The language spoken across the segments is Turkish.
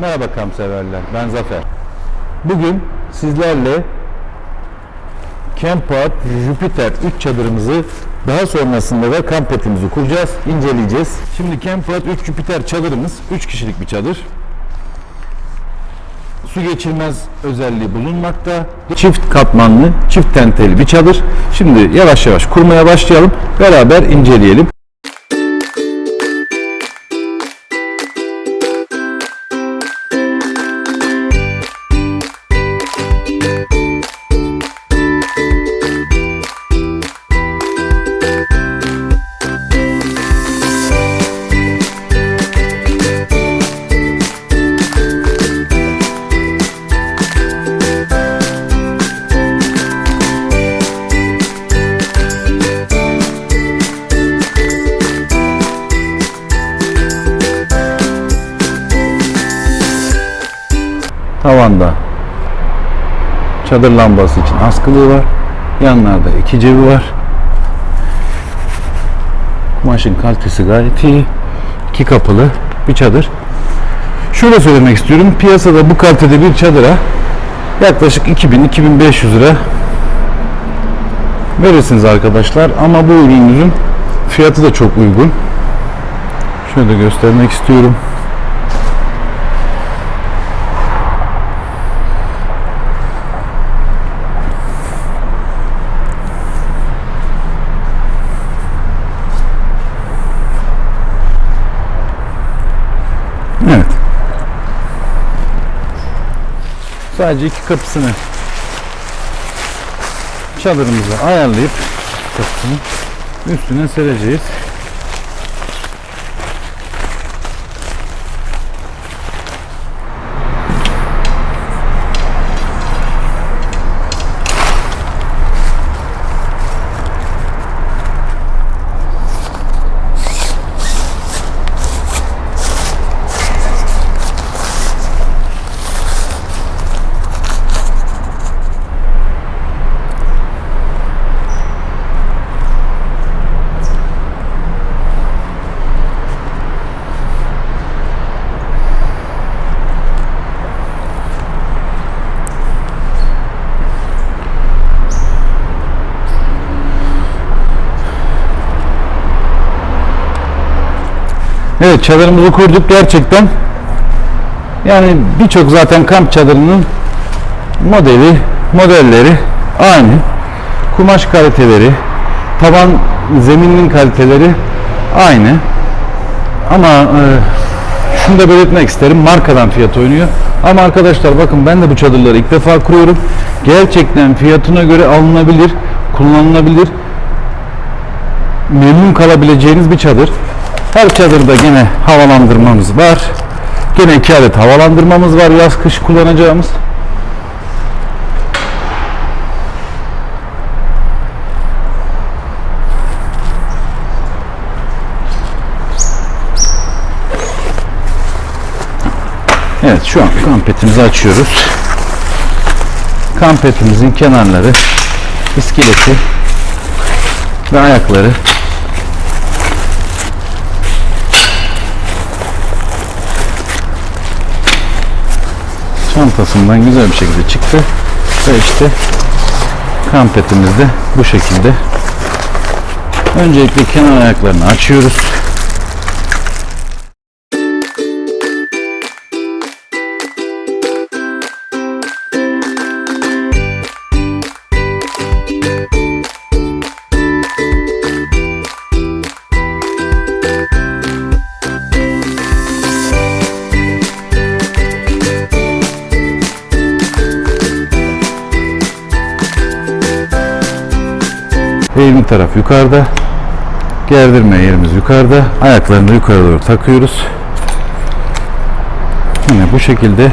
Merhaba kamp severler. Ben Zafer. Bugün sizlerle Out Jupiter 3 çadırımızı daha sonrasında da kamp etimizi kuracağız, inceleyeceğiz. Şimdi Out 3 Jupiter çadırımız 3 kişilik bir çadır. Su geçirmez özelliği bulunmakta. Çift katmanlı, çift tenteli bir çadır. Şimdi yavaş yavaş kurmaya başlayalım. Beraber inceleyelim. Tavanda çadır lambası için askılığı var. Yanlarda iki cebi var. Kumaşın kalitesi gayet iyi. İki kapılı bir çadır. Şöyle söylemek istiyorum. Piyasada bu kalitede bir çadıra yaklaşık 2000-2500 lira verirsiniz arkadaşlar. Ama bu ürünümüzün fiyatı da çok uygun. Şöyle göstermek istiyorum. Evet. Sadece iki kapısını çadırımıza ayarlayıp kapısını üstüne sereceğiz. Evet çadırımızı kurduk gerçekten. Yani birçok zaten kamp çadırının modeli, modelleri aynı. Kumaş kaliteleri, taban zemininin kaliteleri aynı. Ama e, şunu da belirtmek isterim. Markadan fiyat oynuyor. Ama arkadaşlar bakın ben de bu çadırları ilk defa kuruyorum. Gerçekten fiyatına göre alınabilir, kullanılabilir memnun kalabileceğiniz bir çadır. Her çadırda gene havalandırmamız var. Gene iki adet havalandırmamız var yaz kış kullanacağımız. Evet şu an kampetimizi açıyoruz. Kampetimizin kenarları, iskeleti ve ayakları çantasından güzel bir şekilde çıktı. Ve işte kampetimiz de bu şekilde. Öncelikle kenar ayaklarını açıyoruz Eğimli taraf yukarıda. Gerdirme yerimiz yukarıda. Ayaklarını yukarı doğru takıyoruz. Yine bu şekilde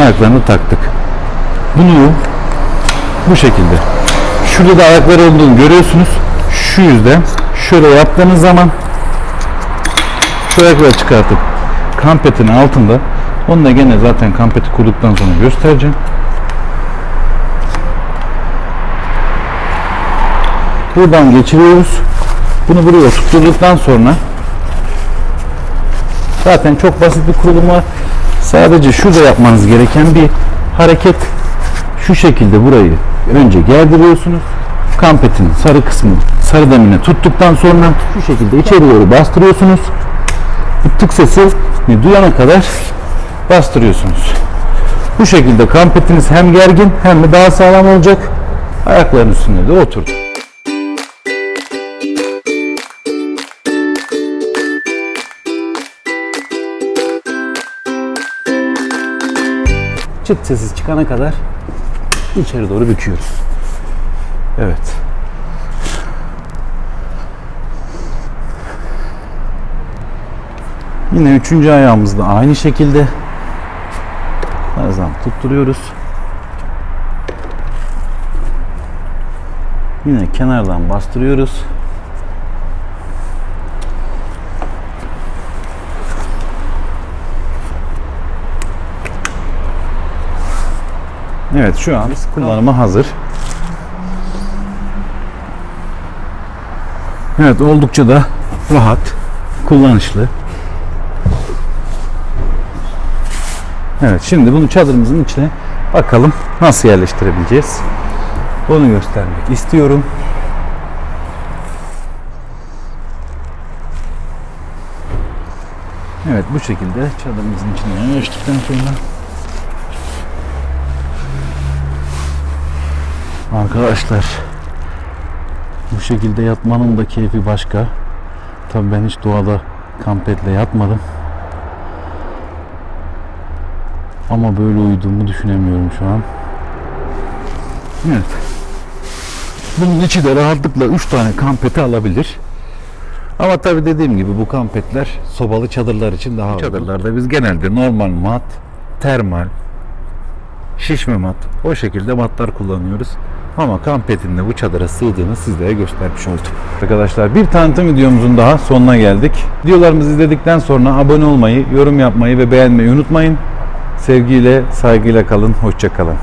ayaklarını taktık. Bunu bu şekilde. Şurada da ayakları olduğunu görüyorsunuz. Şu yüzden şöyle yaptığınız zaman şu ayakları çıkartıp kampetin altında onu da gene zaten kampeti kurduktan sonra göstereceğim. Buradan geçiriyoruz. Bunu buraya oturtturduktan sonra Zaten çok basit bir kurulum var. Sadece şurada yapmanız gereken bir hareket. Şu şekilde burayı önce gerdiriyorsunuz. Kampetin sarı kısmı sarı demine tuttuktan sonra şu şekilde içeri doğru bastırıyorsunuz. Bu tık sesi duyana kadar bastırıyorsunuz. Bu şekilde kampetiniz hem gergin hem de daha sağlam olacak. Ayakların üstünde de oturdu. Çıt sesi çıkana kadar içeri doğru büküyoruz. Evet. Yine üçüncü ayağımızda aynı şekilde her zaman tutturuyoruz. Yine kenardan bastırıyoruz. Evet şu an kullanıma hazır. Evet oldukça da rahat, kullanışlı. Evet şimdi bunu çadırımızın içine bakalım nasıl yerleştirebileceğiz. Onu göstermek istiyorum. Evet bu şekilde çadırımızın içine yerleştirdikten sonra Arkadaşlar bu şekilde yatmanın da keyfi başka. Tabii ben hiç doğada kampetle yatmadım. Ama böyle uyuduğumu düşünemiyorum şu an. Evet. Bunun içi de rahatlıkla 3 tane kampeti alabilir. Ama tabii dediğim gibi bu kampetler sobalı çadırlar için daha Çadırlarda biz genelde normal mat, termal, şişme mat o şekilde matlar kullanıyoruz. Ama kampetinde bu çadıra sığdığını sizlere göstermiş oldum. Arkadaşlar bir tanıtım videomuzun daha sonuna geldik. Videolarımızı izledikten sonra abone olmayı, yorum yapmayı ve beğenmeyi unutmayın. Sevgiyle, saygıyla kalın, hoşça kalın.